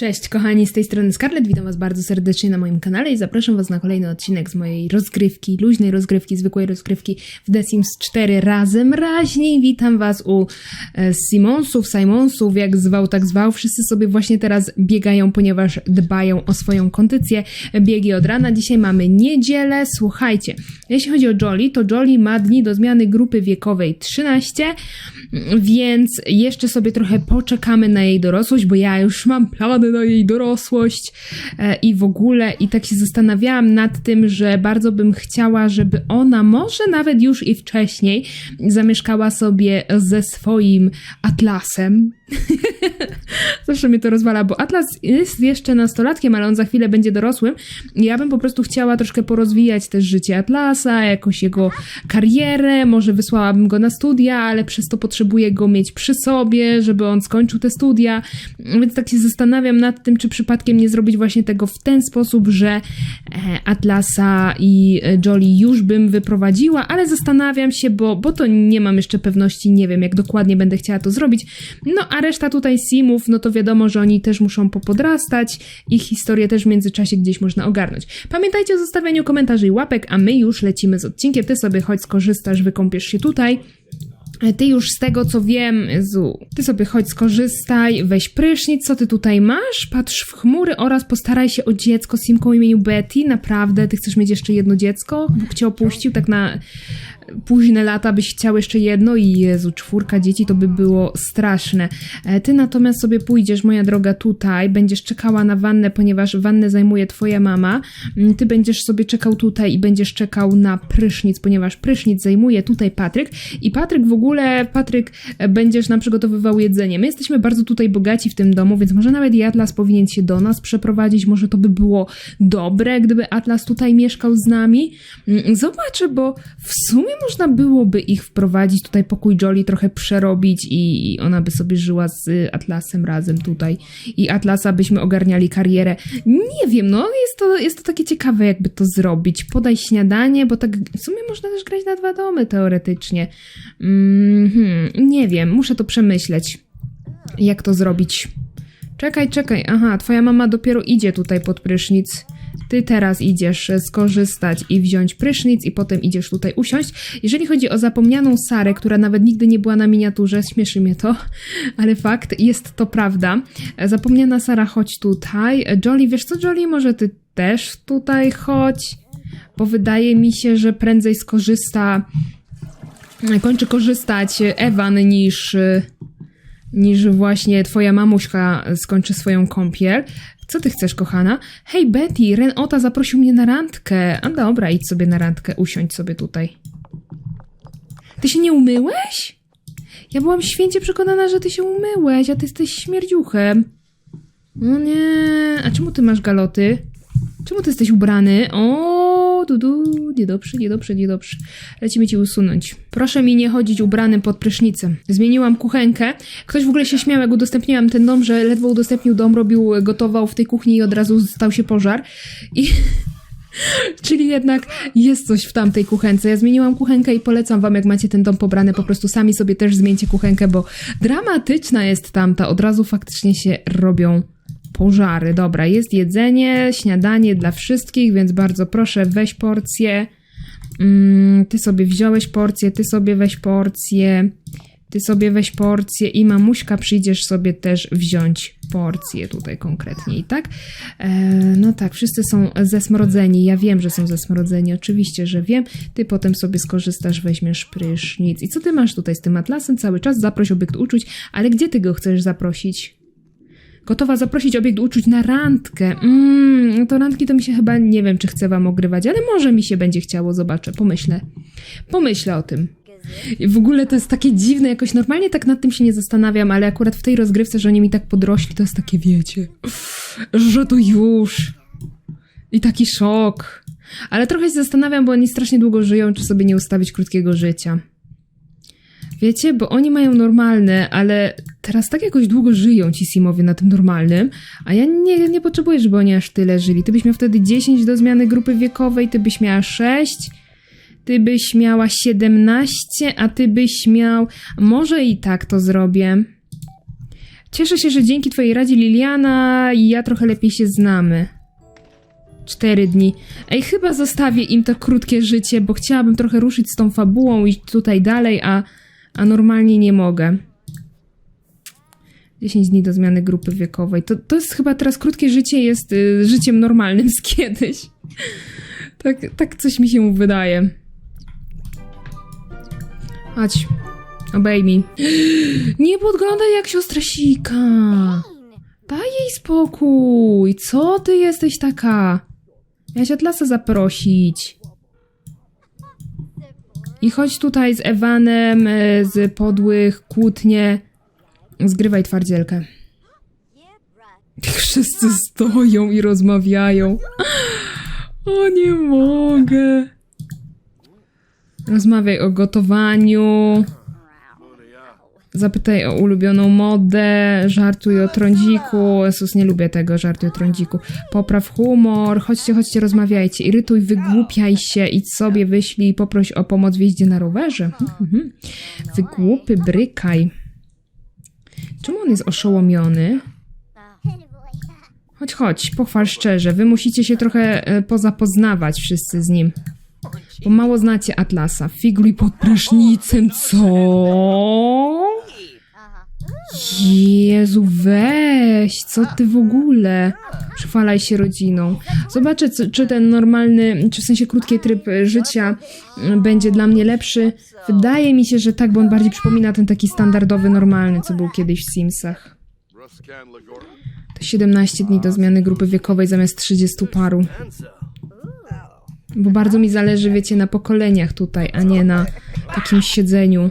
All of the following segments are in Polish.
Cześć kochani, z tej strony Scarlett, witam was bardzo serdecznie na moim kanale i zapraszam was na kolejny odcinek z mojej rozgrywki, luźnej rozgrywki, zwykłej rozgrywki w The Sims 4 razem raźniej. Witam was u e, Simonsów, Simonsów, jak zwał, tak zwał. Wszyscy sobie właśnie teraz biegają, ponieważ dbają o swoją kondycję. Biegi od rana. Dzisiaj mamy niedzielę. Słuchajcie, jeśli chodzi o Jolly, to Jolly ma dni do zmiany grupy wiekowej 13, więc jeszcze sobie trochę poczekamy na jej dorosłość, bo ja już mam plany na jej dorosłość e, i w ogóle i tak się zastanawiałam nad tym, że bardzo bym chciała, żeby ona może nawet już i wcześniej zamieszkała sobie ze swoim Atlasem. Zawsze mnie to rozwala, bo Atlas jest jeszcze nastolatkiem, ale on za chwilę będzie dorosłym. Ja bym po prostu chciała troszkę porozwijać też życie Atlasa, jakoś jego karierę, może wysłałabym go na studia, ale przez to potrzebuję go mieć przy sobie, żeby on skończył te studia. Więc tak się zastanawiam nad tym, czy przypadkiem nie zrobić właśnie tego w ten sposób, że e, Atlasa i e, Jolly już bym wyprowadziła, ale zastanawiam się, bo, bo to nie mam jeszcze pewności, nie wiem jak dokładnie będę chciała to zrobić. No a reszta tutaj simów, no to wiadomo, że oni też muszą popodrastać, ich historię też w międzyczasie gdzieś można ogarnąć. Pamiętajcie o zostawianiu komentarzy i łapek, a my już lecimy z odcinkiem. Ty sobie chodź skorzystasz, wykąpiesz się tutaj. Ty już z tego co wiem, Zu, ty sobie chodź skorzystaj, weź prysznic, co ty tutaj masz? Patrz w chmury oraz postaraj się o dziecko z Simką imieniu Betty. Naprawdę, ty chcesz mieć jeszcze jedno dziecko? Bóg cię opuścił tak na późne lata byś chciał jeszcze jedno i Jezu, czwórka dzieci to by było straszne. E, Ty natomiast sobie pójdziesz, moja droga, tutaj, będziesz czekała na wannę, ponieważ wannę zajmuje twoja mama. Mm, Ty będziesz sobie czekał tutaj i będziesz czekał na prysznic, ponieważ prysznic zajmuje tutaj Patryk i Patryk w ogóle, Patryk, e, będziesz nam przygotowywał jedzenie. My jesteśmy bardzo tutaj bogaci w tym domu, więc może nawet i Atlas powinien się do nas przeprowadzić, może to by było dobre, gdyby Atlas tutaj mieszkał z nami. Mm, Zobaczę, bo w sumie można byłoby ich wprowadzić, tutaj pokój Jolly trochę przerobić i i ona by sobie żyła z Atlasem razem tutaj i Atlasa byśmy ogarniali karierę. Nie wiem, no jest to, jest to takie ciekawe jakby to zrobić. Podaj śniadanie, bo tak w sumie można też grać na dwa domy teoretycznie. Mhm, nie wiem, muszę to przemyśleć. Jak to zrobić? Czekaj, czekaj, aha, twoja mama dopiero idzie tutaj pod prysznic. Ty teraz idziesz skorzystać i wziąć prysznic i potem idziesz tutaj usiąść. Jeżeli chodzi o zapomnianą Sarę, która nawet nigdy nie była na miniaturze, śmieszy mnie to, ale fakt, jest to prawda. Zapomniana Sara, chodź tutaj. Jolly, wiesz co, Jolly, może ty też tutaj chodź? Bo wydaje mi się, że prędzej skorzysta, kończy korzystać Ewan niż niż właśnie twoja mamuśka skończy swoją kąpiel. Co ty chcesz, kochana? Hej, Betty, Ren Ota zaprosił mnie na randkę. A dobra, idź sobie na randkę, usiądź sobie tutaj. Ty się nie umyłeś? Ja byłam święcie przekonana, że ty się umyłeś, a ty jesteś śmierdziuchem. No nie, a czemu ty masz galoty? Czemu ty jesteś ubrany? O, dudu, niedobrze, niedobrze, niedobrze. Lecimy ci usunąć. Proszę mi nie chodzić ubrany pod prysznicem. Zmieniłam kuchenkę. Ktoś w ogóle się śmiał, jak udostępniłam ten dom, że ledwo udostępnił dom, robił, gotował w tej kuchni i od razu stał się pożar. I... Czyli jednak jest coś w tamtej kuchence. Ja zmieniłam kuchenkę i polecam wam, jak macie ten dom pobrany, po prostu sami sobie też zmieńcie kuchenkę, bo dramatyczna jest tamta. Od razu faktycznie się robią pożary. Dobra, jest jedzenie, śniadanie dla wszystkich, więc bardzo proszę, weź porcję. Mm, ty sobie wziąłeś porcję, ty sobie weź porcję, ty sobie weź porcję i mamuśka przyjdziesz sobie też wziąć porcję tutaj konkretnie i tak. E, no tak, wszyscy są zesmrodzeni. Ja wiem, że są zesmrodzeni, oczywiście, że wiem. Ty potem sobie skorzystasz, weźmiesz prysznic. I co ty masz tutaj z tym atlasem? Cały czas zaproś obiekt uczuć, ale gdzie ty go chcesz zaprosić? Gotowa zaprosić obiekt uczuć na randkę. Mmm, to randki to mi się chyba nie wiem, czy chcę wam ogrywać, ale może mi się będzie chciało, zobaczę, pomyślę. Pomyślę o tym. I w ogóle to jest takie dziwne, jakoś normalnie tak nad tym się nie zastanawiam, ale akurat w tej rozgrywce, że oni mi tak podrośli, to jest takie, wiecie, że to już. I taki szok. Ale trochę się zastanawiam, bo oni strasznie długo żyją, czy sobie nie ustawić krótkiego życia. Wiecie, bo oni mają normalne, ale teraz tak jakoś długo żyją ci Simowie na tym normalnym, a ja nie, nie potrzebuję, żeby oni aż tyle żyli. Ty byś miał wtedy 10 do zmiany grupy wiekowej, ty byś miała 6, ty byś miała 17, a ty byś miał... Może i tak to zrobię. Cieszę się, że dzięki twojej radzie Liliana i ja trochę lepiej się znamy. Cztery dni. Ej, chyba zostawię im to krótkie życie, bo chciałabym trochę ruszyć z tą fabułą i tutaj dalej, a, a normalnie nie mogę. 10 dni do zmiany grupy wiekowej. To, to jest chyba teraz krótkie życie jest y, życiem normalnym z kiedyś. Tak, tak coś mi się wydaje. Chodź. Obejmij. Nie podglądaj jak siostra sika. Daj jej spokój. Co ty jesteś taka? Miałaś Atlasa zaprosić. I chodź tutaj z Ewanem, e, z podłych, kłótnie. Zgrywaj twardzielkę. Wszyscy stoją i rozmawiają. O, nie mogę. Rozmawiaj o gotowaniu. Zapytaj o ulubioną modę, żartuj o trądziku. Jezus, nie lubię tego, żartuj o trądziku. Popraw humor, chodźcie, chodźcie, rozmawiajcie. Irytuj, wygłupiaj się, idź sobie, wyślij poproś o pomoc w jeździe na rowerze. Mhm. Wygłupy, brykaj. Czemu on jest oszołomiony? Chodź, chodź, pochwal szczerze. Wy musicie się trochę e, pozapoznawać wszyscy z nim. Bo mało znacie Atlasa. Figluj pod prysznicem, co? Jezu, weź, co ty w ogóle? Przychwalaj się rodziną. Zobaczę, czy ten normalny, czy w sensie krótki tryb życia m, będzie dla mnie lepszy. Wydaje mi się, że tak, bo on bardziej przypomina ten taki standardowy, normalny, co był kiedyś w Simsach. To 17 dni do zmiany grupy wiekowej zamiast 30 paru. Bo bardzo mi zależy, wiecie, na pokoleniach tutaj, a nie na takim siedzeniu.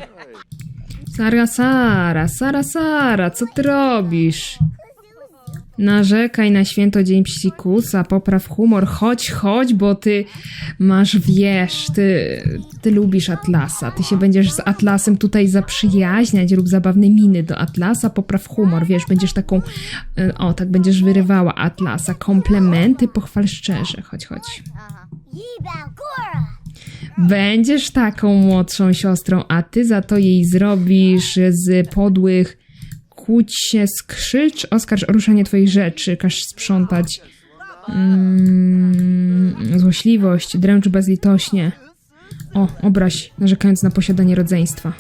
Sara, Sara, Sara, Sara, co ty robisz? Narzekaj na święto Dzień Psikusa, popraw humor, chodź, chodź, bo ty masz, wiesz, ty, ty lubisz Atlasa, ty się będziesz z Atlasem tutaj zaprzyjaźniać, rób zabawne miny do Atlasa, popraw humor, wiesz, będziesz taką, y, o, tak będziesz wyrywała Atlasa, komplementy, pochwal szczerze, chodź, chodź. Będziesz taką młodszą siostrą, a ty za to jej zrobisz z podłych kłóć się, skrzycz, oskarż o ruszanie twoich rzeczy, każ sprzątać mm, złośliwość, dręcz bezlitośnie. O, obraź, narzekając na posiadanie rodzeństwa.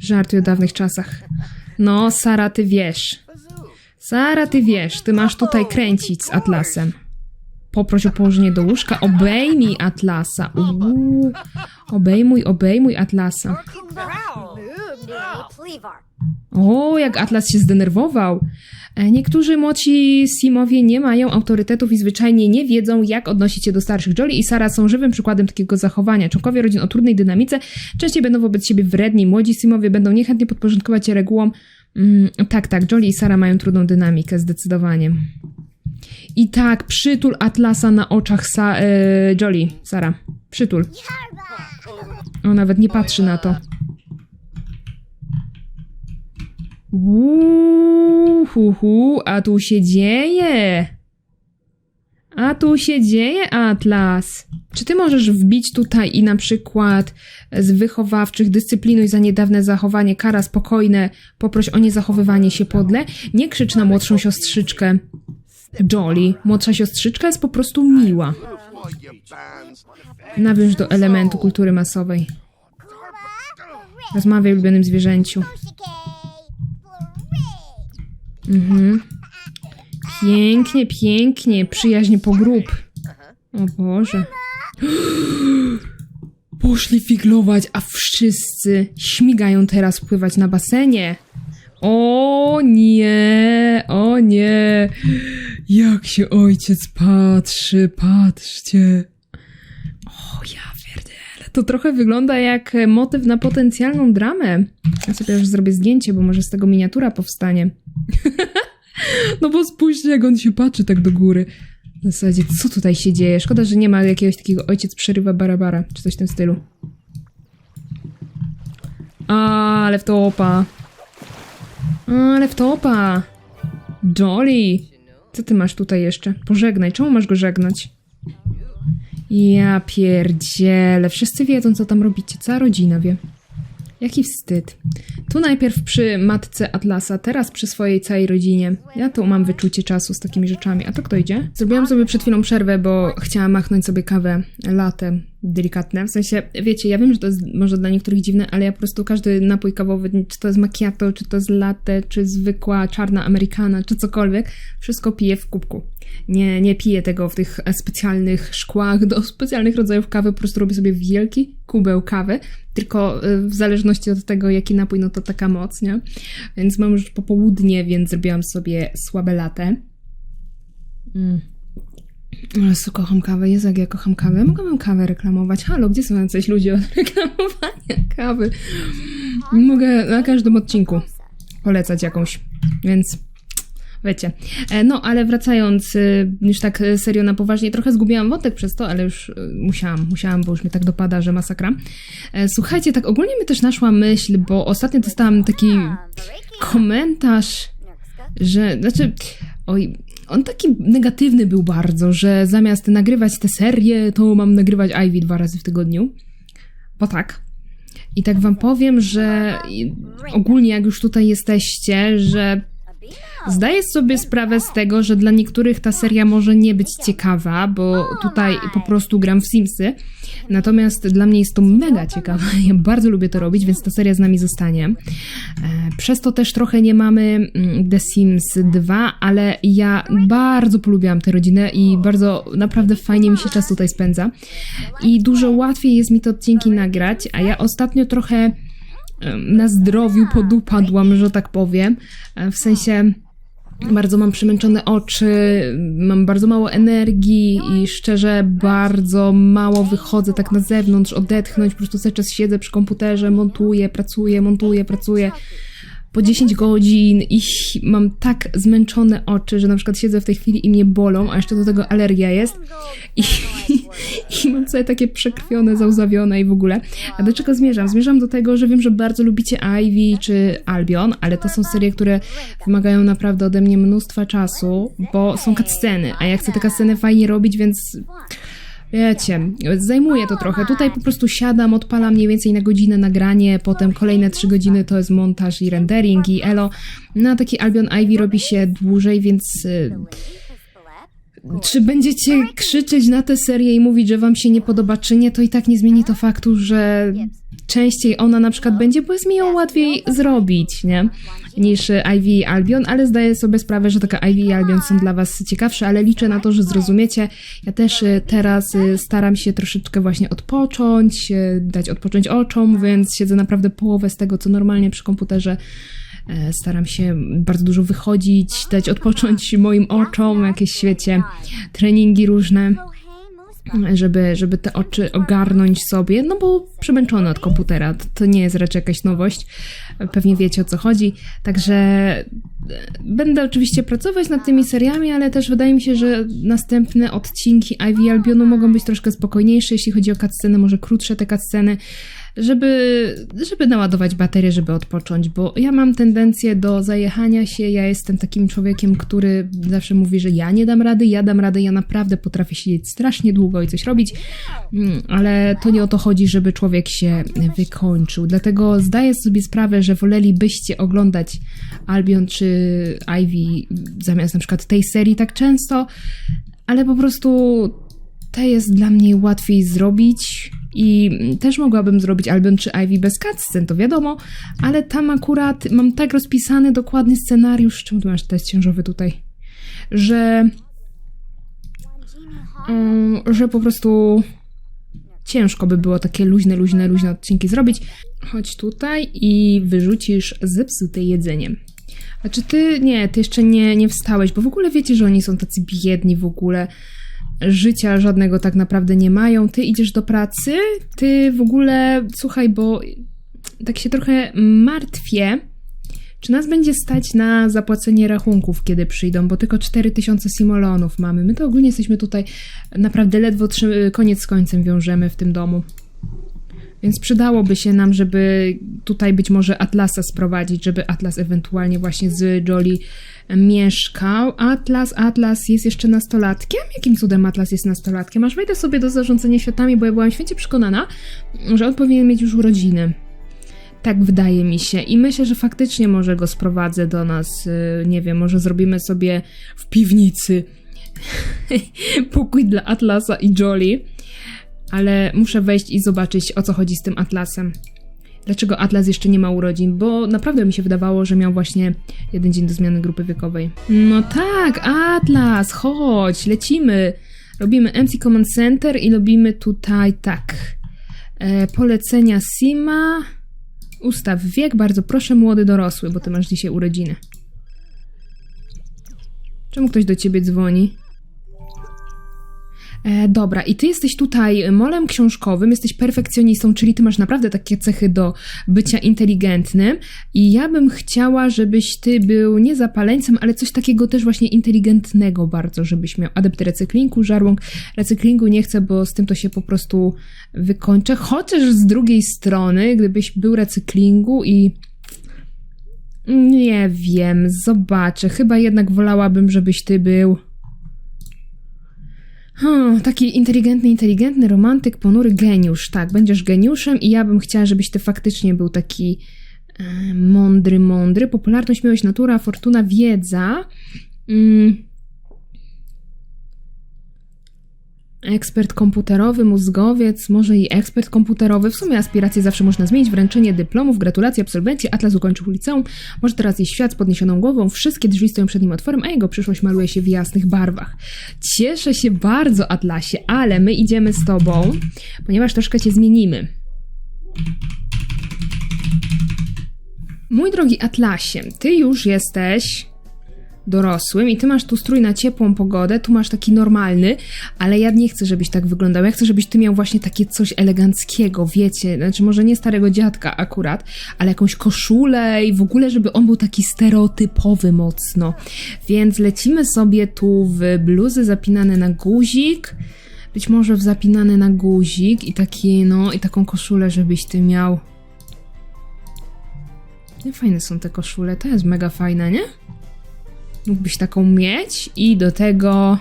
Żartuj o dawnych czasach. No, Sara, ty wiesz. Sara, ty wiesz, ty masz tutaj kręcić z Atlasem. Poproś o położenie do łóżka, obejmij Atlasa. Uuu, obejmuj, obejmuj Atlasa. O, jak Atlas się zdenerwował. E, Niektórzy młodsi Simowie nie mają autorytetów i zwyczajnie nie wiedzą, jak odnosić się do starszych. Jolie i Sara są żywym przykładem takiego zachowania. Członkowie rodzin o trudnej dynamice częściej będą wobec siebie wredni. Młodzi Simowie będą niechętnie podporządkować się regułom. Mm, tak, tak, Jolie i Sara mają trudną dynamikę, zdecydowanie. I tak, przytul Atlasa na oczach Sa- e, Jolie, Sara. Przytul. On nawet nie patrzy na to. Uuu, hu, hu, a tu się dzieje. A tu się dzieje, Atlas. Czy ty możesz wbić tutaj i na przykład z wychowawczych dyscyplinuj za niedawne zachowanie, kara spokojne, poproś o niezachowywanie się podle? Nie krzycz na młodszą siostrzyczkę. Jolly, młodsza siostrzyczka jest po prostu miła. Nawiąż do elementu kultury masowej. Rozmawiaj o ulubionym zwierzęciu. Mhm. Pięknie, pięknie. Przyjaźnie po grup. O Boże. Poszli figlować, a wszyscy śmigają teraz pływać na basenie. O nie, o nie. Jak się ojciec patrzy, patrzcie. O ja pierdolę. To trochę wygląda jak motyw na potencjalną dramę. Ja sobie już zrobię zdjęcie, bo może z tego miniatura powstanie. no bo spójrzcie, jak on się patrzy tak do góry. W zasadzie, co tutaj się dzieje? Szkoda, że nie ma jakiegoś takiego ojciec przerywa barabara, czy coś w tym stylu. Ale w topa. Ale w topa. Jolly. Co ty masz tutaj jeszcze? Pożegnaj. Czemu masz go żegnać? Ja pierdzielę. Wszyscy wiedzą, co tam robicie. Cała rodzina wie. Jaki wstyd. Tu najpierw przy matce Atlasa, teraz przy swojej całej rodzinie. Ja tu mam wyczucie czasu z takimi rzeczami. A to kto idzie? Zrobiłam sobie przed chwilą przerwę, bo chciałam machnąć sobie kawę latte delikatne. W sensie, wiecie, ja wiem, że to jest może dla niektórych dziwne, ale ja po prostu każdy napój kawowy, czy to jest macchiato, czy to jest latte, czy zwykła czarna amerykana, czy cokolwiek, wszystko piję w kubku. Nie, nie piję tego w tych specjalnych szkłach do specjalnych rodzajów kawy, po prostu robię sobie wielki kubeł kawy, tylko y, w zależności od tego, jaki napój, no to taka moc, nie? Więc mam już popołudnie, więc zrobiłam sobie słabe latę. Mm. Co, kocham kawę. Jezu, jak ja kocham kawę. Mogłabym kawę reklamować. Halo, gdzie są jacyś ludzie od reklamowania kawy? Mogę na każdym odcinku polecać jakąś, więc wiecie. E, No, ale wracając y, już tak y, serio na poważnie, trochę zgubiłam wątek przez to, ale już y, musiałam, musiałam, bo już mnie tak dopada, że masakra. E, Słuchajcie, tak ogólnie mi też naszła myśl, bo ostatnio dostałam taki komentarz, że, znaczy, oj, on taki negatywny był bardzo, że zamiast nagrywać tę serię, to mam nagrywać Ivy dwa razy w tygodniu. Bo tak. I tak wam powiem, że ogólnie jak już tutaj jesteście, że zdaję sobie sprawę z tego, że dla niektórych ta seria może nie być ciekawa, bo tutaj po prostu gram w Simsy. Natomiast dla mnie jest to mega ciekawe. Ja bardzo lubię to robić, więc ta seria z nami zostanie. E, Przez to też trochę nie mamy mm, The Sims 2, ale ja bardzo polubiłam tę rodzinę i bardzo naprawdę fajnie mi się czas tutaj spędza. I dużo łatwiej jest mi te odcinki nagrać, a ja ostatnio trochę na zdrowiu podupadłam, że tak powiem. E, W sensie bardzo mam przemęczone oczy, mam bardzo mało energii i szczerze bardzo mało wychodzę tak na zewnątrz, odetchnąć, po prostu cały czas siedzę przy komputerze, montuję, pracuję, montuję, pracuję po 10 godzin i mam tak zmęczone oczy, że na przykład siedzę w tej chwili i mnie bolą, a jeszcze do tego alergia jest i, i mam sobie takie przekrwione, załzawione i w ogóle. A do czego zmierzam? Zmierzam do tego, że wiem, że bardzo lubicie Ivy czy Albion, ale to są serie, które wymagają naprawdę ode mnie mnóstwa czasu, bo są cutsceny, a ja chcę te cutsceny fajnie robić, więc Wiecie, zajmuje to trochę. Tutaj po prostu siadam, odpalam mniej więcej na godzinę nagranie, potem kolejne trzy godziny to jest montaż i rendering i elo. Na taki Albion Ivy robi się dłużej, więc y, czy będziecie krzyczeć na tę serię i mówić, że wam się nie podoba, czy nie, to i tak nie zmieni to faktu, że częściej ona na przykład będzie, bo jest mi ją łatwiej zrobić, nie? Niż Ivy i Albion, ale zdaję sobie sprawę, że taka Ivy i Albion są dla was ciekawsze, ale liczę na to, że zrozumiecie. Ja też y, teraz y, staram się troszeczkę właśnie odpocząć, y, dać odpocząć oczom, więc siedzę naprawdę połowę z tego, co normalnie przy komputerze Staram się bardzo dużo wychodzić, dać odpocząć moim oczom, jakieś świecie, treningi różne, żeby, żeby te oczy ogarnąć sobie, no bo przemęczone od komputera, to, nie jest raczej jakaś nowość, pewnie wiecie o co chodzi, także e, będę oczywiście pracować nad tymi seriami, ale też wydaje mi się, że następne odcinki Ivy Albionu mogą być troszkę spokojniejsze, jeśli chodzi o cutsceny, może krótsze te cutsceny, żeby, żeby naładować baterię, żeby odpocząć, bo ja mam tendencję do zajechania się. Ja jestem takim człowiekiem, który zawsze mówi, że ja nie dam rady, ja dam radę, ja naprawdę potrafię siedzieć strasznie długo i coś robić, Mm, ale to nie o to chodzi, żeby człowiek się wykończył. Dlatego zdaję sobie sprawę, że wolelibyście oglądać Albion czy Ivy zamiast na przykład tej serii tak często, ale po prostu te jest dla mnie łatwiej zrobić i też mogłabym zrobić Albion czy Ivy bez cutscen, to wiadomo, ale tam akurat mam tak rozpisany dokładny scenariusz, czemu tu masz test ciążowy tutaj, że mm, że po prostu ciężko by było takie luźne, luźne, luźne odcinki zrobić. Chodź tutaj i wyrzucisz zepsute jedzenie. A czy ty, nie, ty jeszcze nie, nie wstałeś, bo w ogóle wiecie, że oni są tacy biedni w ogóle. Życia żadnego tak naprawdę nie mają. Ty idziesz do pracy, ty w ogóle, słuchaj, bo tak się trochę martwię, czy nas będzie stać na zapłacenie rachunków, kiedy przyjdą, bo tylko 4000 simolonów mamy. My to ogólnie jesteśmy tutaj naprawdę ledwo koniec z końcem wiążemy w tym domu. Więc przydałoby się nam, żeby tutaj być może Atlasa sprowadzić, żeby Atlas ewentualnie właśnie z Jolly mieszkał. Atlas, Atlas jest jeszcze nastolatkiem? Jakim cudem Atlas jest nastolatkiem? Aż wejdę sobie do zarządzania światami, bo ja byłam święcie przekonana, że on powinien mieć już urodziny. Tak wydaje mi się. I myślę, że faktycznie może go sprowadzę do nas. y, Nie wiem, może zrobimy sobie w piwnicy pokój dla Atlasa i Jolly. Ale muszę wejść i zobaczyć, o co chodzi z tym Atlasem. Dlaczego Atlas jeszcze nie ma urodzin? Bo naprawdę mi się wydawało, że miał właśnie jeden dzień do zmiany grupy wiekowej. No tak, Atlas, chodź, lecimy. Robimy MC Command Center i robimy tutaj tak. E, polecenia Sima. Ustaw wiek, bardzo proszę, młody dorosły, bo ty masz dzisiaj urodziny. Czemu ktoś do ciebie dzwoni? E, dobra, i ty jesteś tutaj molem książkowym, jesteś perfekcjonistą, czyli ty masz naprawdę takie cechy do bycia inteligentnym. I ja bym chciała, żebyś ty był nie zapaleńcem, ale coś takiego też właśnie inteligentnego bardzo, żebyś miał adepty recyklingu, żarłok. Recyklingu nie chcę, bo z tym to się po prostu wykończę. Chociaż z drugiej strony, gdybyś był recyklingu i nie wiem, zobaczę. Chyba jednak wolałabym, żebyś ty był. Hmm, taki inteligentny, inteligentny romantyk, ponury geniusz. Tak, będziesz geniuszem i ja bym chciała, żebyś ty faktycznie był taki e, mądry, mądry. Popularność, miłość, natura, fortuna, wiedza. Mm. Ekspert komputerowy, mózgowiec, może i ekspert komputerowy. W sumie aspiracje zawsze można zmienić. Wręczenie dyplomów, gratulacje absolwenci. Atlas ukończył liceum. Może teraz jest świat z podniesioną głową. Wszystkie drzwi stoją przed nim otworem, a jego przyszłość maluje się w jasnych barwach. Cieszę się bardzo, Atlasie, ale my idziemy z tobą, ponieważ troszkę cię zmienimy. Mój drogi Atlasie, ty już jesteś dorosłym i ty masz tu strój na ciepłą pogodę, tu masz taki normalny, ale ja nie chcę, żebyś tak wyglądał. Ja chcę, żebyś ty miał właśnie takie coś eleganckiego, wiecie, znaczy może nie starego dziadka akurat, ale jakąś koszulę i w ogóle, żeby on był taki stereotypowy mocno. Więc lecimy sobie tu w bluzy zapinane na guzik, być może w zapinane na guzik i taki, no, i taką koszulę, żebyś ty miał. Nie fajne są te koszule, to jest mega fajne, nie? Mógłbyś taką mieć i do tego.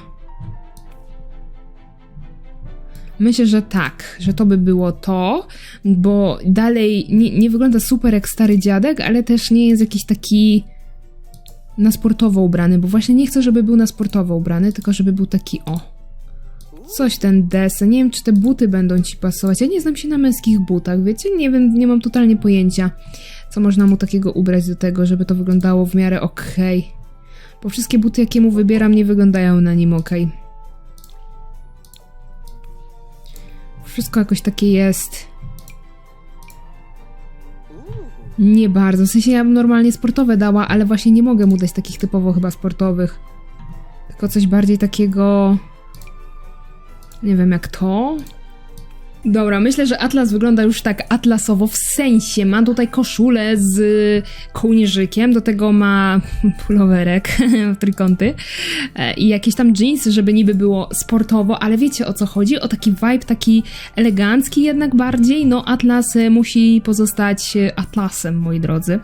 Myślę, że tak, że to by było to, bo dalej nie, nie wygląda super jak stary dziadek, ale też nie jest jakiś taki na sportowo ubrany, bo właśnie nie chcę, żeby był na sportowo ubrany, tylko żeby był taki o. Coś ten desen. Nie wiem, czy te buty będą ci pasować. Ja nie znam się na męskich butach, wiecie? Nie wiem, nie mam totalnie pojęcia, co można mu takiego ubrać do tego, żeby to wyglądało w miarę okej. Bo wszystkie buty, jakie mu wybieram, nie wyglądają na nim ok. Wszystko jakoś takie jest. Nie bardzo. W sensie ja bym normalnie sportowe dała, ale właśnie nie mogę mu dać takich typowo chyba sportowych. Tylko coś bardziej takiego. Nie wiem jak to. Dobra, myślę, że Atlas wygląda już tak atlasowo, w sensie ma tutaj koszulę z kołnierzykiem, do tego ma pulowerek w trójkąty e, i jakieś tam jeansy, żeby niby było sportowo, ale wiecie o co chodzi? O taki vibe taki elegancki jednak bardziej, no Atlas e, musi pozostać e, Atlasem, moi drodzy.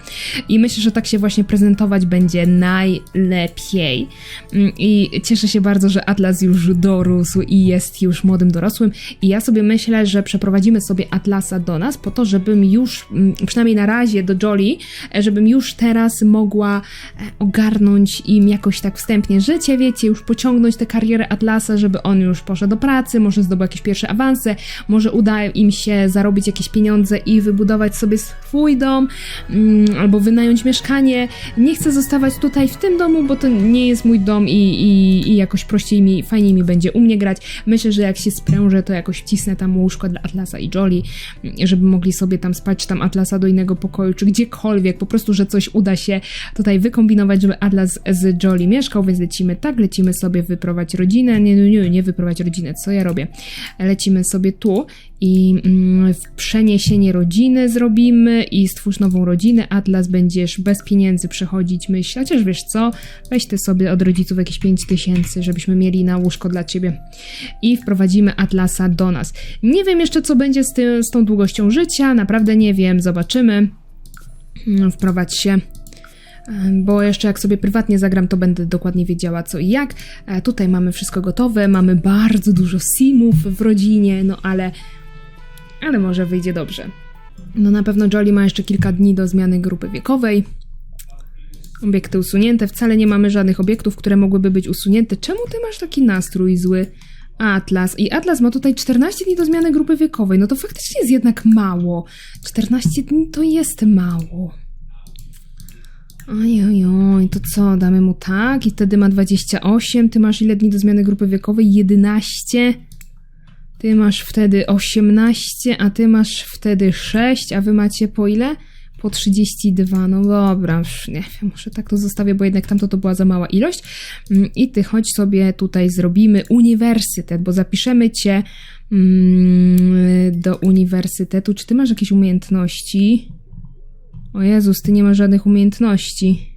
I myślę, że tak się właśnie prezentować będzie najlepiej. Mm, I cieszę się bardzo, że Atlas już dorósł i jest już młodym dorosłym i ja sobie myślę, że przeprowadzimy sobie Atlasa do nas, po to, żebym już, mm, przynajmniej na razie do Jolly, e, żebym już teraz mogła e, ogarnąć im jakoś tak wstępnie życie, wiecie, już pociągnąć tę karierę Atlasa, żeby on już poszedł do pracy, może zdobył jakieś pierwsze awanse, może uda im się zarobić jakieś pieniądze i wybudować sobie swój dom, mm, albo wynająć mieszkanie. Nie chcę zostawać tutaj w tym domu, bo to nie jest mój dom i, i, i jakoś prościej mi, fajniej mi będzie u mnie grać. Myślę, że jak się sprężę, to jakoś wcisnę tam łóżko dla Atlasa i Jolly, żeby mogli sobie tam spać, tam Atlasa do innego pokoju, czy gdziekolwiek, po prostu, że coś uda się tutaj wykombinować, żeby Atlas z Jolly mieszkał, więc lecimy tak, lecimy sobie wyprowadzić rodzinę, nie, nie, nie, nie wyprowadzić rodzinę, co ja robię? Lecimy sobie tu i mm, przeniesienie rodziny zrobimy i stwórz nową rodzinę, Atlas będziesz bez pieniędzy przechodzić myśl, chociaż wiesz co, weź ty sobie od rodziców jakieś 5 tysięcy, żebyśmy mieli na łóżko dla ciebie i wprowadzimy Atlasa do nas. Nie wiem jeszcze co będzie z, tym, z tą długością życia, naprawdę nie wiem, zobaczymy. Mm, Wprowadź się bo jeszcze jak sobie prywatnie zagram, to będę dokładnie wiedziała co i jak. E, Tutaj mamy wszystko gotowe, mamy bardzo dużo simów w rodzinie, no ale, ale może wyjdzie dobrze. No na pewno Jolly ma jeszcze kilka dni do zmiany grupy wiekowej. Obiekty usunięte. Wcale nie mamy żadnych obiektów, które mogłyby być usunięte. Czemu ty masz taki nastrój zły? Atlas. I Atlas ma tutaj 14 dni do zmiany grupy wiekowej. No to faktycznie jest jednak mało. 14 dni to jest mało. Oj, oj, oj, to co, damy mu tak i wtedy ma 28, ty masz ile dni do zmiany grupy wiekowej? 11. Ty masz wtedy 18, a ty masz wtedy 6, a wy macie po ile? Po 32, no dobra, już nie wiem, może tak to zostawię, bo jednak tamto to była za mała ilość. Mm, I ty chodź sobie tutaj zrobimy uniwersytet, bo zapiszemy cię mm, do uniwersytetu. Czy ty masz jakieś umiejętności? O Jezus, ty nie masz żadnych umiejętności.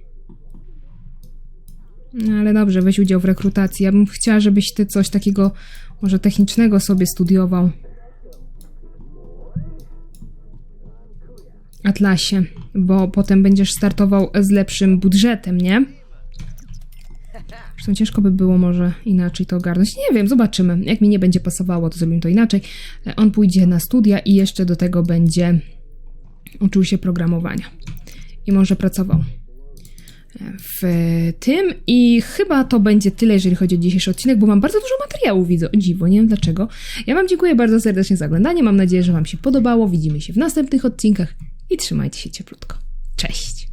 No ale dobrze, weź udział w rekrutacji. Ja bym chciała, żebyś ty coś takiego może technicznego sobie studiował. Atlasie, bo potem będziesz startował z lepszym budżetem, nie? Zresztą ciężko by było może inaczej to ogarnąć. Nie wiem, zobaczymy. Jak mi nie będzie pasowało, to zrobimy to inaczej. E, On pójdzie na studia i jeszcze do tego będzie uczył się programowania. I może pracował w tym i chyba to będzie tyle, jeżeli chodzi o dzisiejszy odcinek, bo mam bardzo dużo materiału, widzę, dziwo, nie wiem dlaczego. Ja wam dziękuję bardzo serdecznie za oglądanie, mam nadzieję, że wam się podobało, widzimy się w następnych odcinkach i trzymajcie się cieplutko. Cześć!